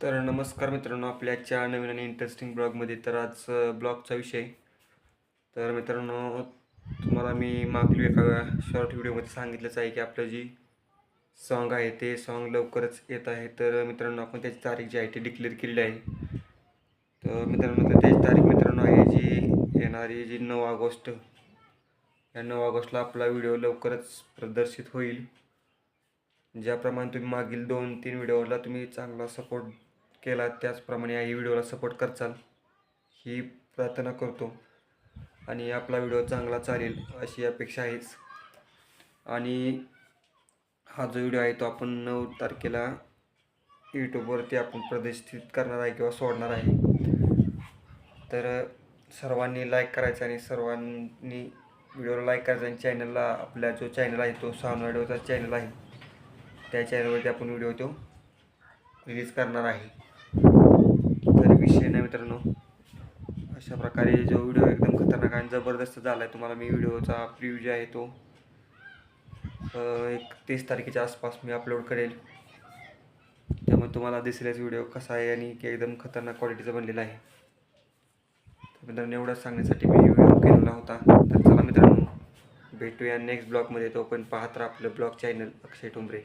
तर नमस्कार मित्रांनो आपल्याच्या नवीन आणि इंटरेस्टिंग ब्लॉगमध्ये तर आज ब्लॉगचा विषय. तर मित्रांनो तुम्हाला मी मागील एका शॉर्ट व्हिडिओमध्ये सांगितलंच आहे की आपलं जी सॉन्ग आहे ते सॉन्ग लवकरच येत आहे. तर मित्रांनो आपण त्याची तारीख जी आहे ती डिक्लेअर केलेली आहे. तर मित्रांनो तर त्याची तारीख मित्रांनो आहे जी येणारी जी नऊ ऑगस्ट. या नऊ ऑगस्टला आपला व्हिडिओ लवकरच प्रदर्शित होईल. ज्याप्रमाणे तुम्ही मागील दोन तीन व्हिडिओला तुम्ही चांगला सपोर्ट केला त्याचप्रमाणे या व्हिडिओला सपोर्ट करचाल ही प्रार्थना करतो. आणि आपला व्हिडिओ चांगला चालेल अशी अपेक्षा आहेच. आणि हा जो व्हिडिओ आहे तो आपण नऊ तारखेला यूट्यूबवरती आपण प्रदर्शित करणार आहे किंवा सोडणार आहे. तर सर्वांनी लाईक करायचं आणि सर्वांनी व्हिडिओला लाईक करायचा आणि चॅनलला आपला जो चॅनल आहे तो साऊंड चॅनल आहे त्या चॅनलवरती आपण व्हिडिओ तो रिलीज करणार आहे. तर विषय नाही मित्रांनो. अशा प्रकारे जो व्हिडिओ एकदम खतरनाक आणि जबरदस्त झाला आहे तुम्हाला मी व्हिडिओचा प्रिव्ह्यू जे आहे तो एक तीस तारखेच्या आसपास मी अपलोड करेल. त्यामुळे तुम्हाला दिसेलच व्हिडिओ कसा आहे आणि की एकदम खतरनाक क्वालिटीचा बनलेला आहे. तर मित्रांनो एवढंच सांगण्यासाठी मी व्हिडिओ केलेला होता. तर चला मित्रांनो भेटूया नेक्स्ट ब्लॉगमध्ये तो पण पाहत राहा आपलं ब्लॉग चॅनल अक्षय टुंबरे